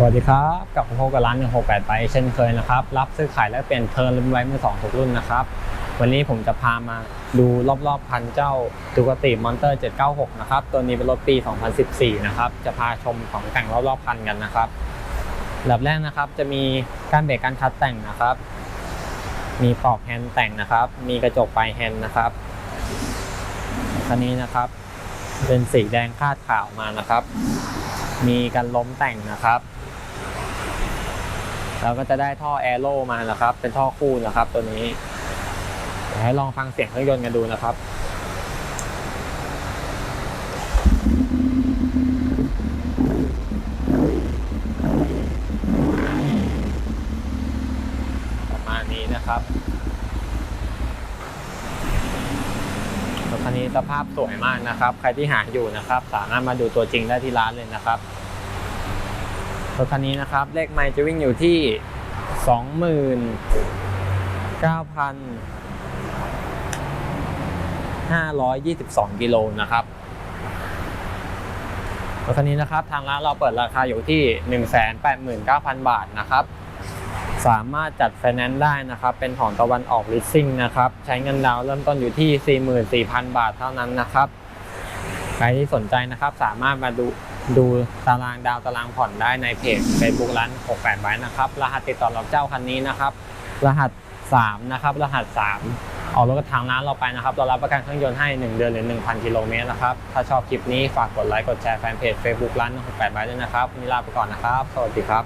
สวัสดีครับกลับมาพบกับร้าน168ไปเช่นเคยนะครับ รับซื้อขายและเปลี่ยนเทิร์นรุ่นไว้มือสองทุกรุ่นนะครับ วันนี้ผมจะพามาดูรอบๆพันเจ้าดูกติมอนเตอร์ 796 นะครับ ตัวนี้เป็นรถปี 2014 นะครับ จะพาชมของแต่งรอบๆพันกันนะครับอันดับแรกนะครับจะมีการเบรกการคัดแต่งนะครับ มีปลอกแฮนด์แต่งนะครับ มีกระจกปลายแฮนด์นะครับคันนี้นะครับ เป็นสีแดงคาดขาวมานะครับ มีการล้มแต่งนะครับ เราก็จะได้ท่อแอโร่มานะครับ เป็นท่อคู่นะครับ ตัวนี้เดี๋ยวให้ลองฟังเสียงเครื่องยนต์กันดูนะครับประมาณนี้นะครับรถคันนี้สภาพสวยมากนะครับ ใครที่หาอยู่นะครับ สามารถมาดูตัวจริงได้ที่ร้านเลยนะครับ รถคันนี้นะครับ เลขไมล์จะวิ่งอยู่ที่สองหมื่นเก้าพันห้าร้อยยี่สิบสองกิโลนะครับรถคันนี้นะครับ ทางร้านเราเปิดราคาอยู่ที่หนึ่งแสนแปดหมื่นเก้าพันบาทนะครับ สามารถจัดไฟแนนซ์ได้นะครับ เป็นของตะวันออกลิสซิ่งนะครับ ใช้เงินดาวน์เริ่มต้นอยู่ที่ 44,000 บาทเท่านั้นนะครับ ใครที่สนใจนะครับ สามารถมาดูดูตารางดาวตารางผ่อนได้ในเพจ Facebook ร้าน 68ไว้นะครับ รหัสติดต่อรับเจ้าคันนี้นะครับ รหัส 3 นะครับ รหัส 3 ออกรถกับทางร้านเราไปนะครับ เรารับประกันเครื่องยนต์ให้ 1 เดือนหรือ 1,000 กิโลเมตรนะครับ ถ้าชอบคลิปนี้ฝากกดไลค์ กดแชร์แฟนเพจ Facebook ร้าน 68ไว้ด้วยนะครับวันนี้ลาไปก่อนนะครับ สวัสดีครับ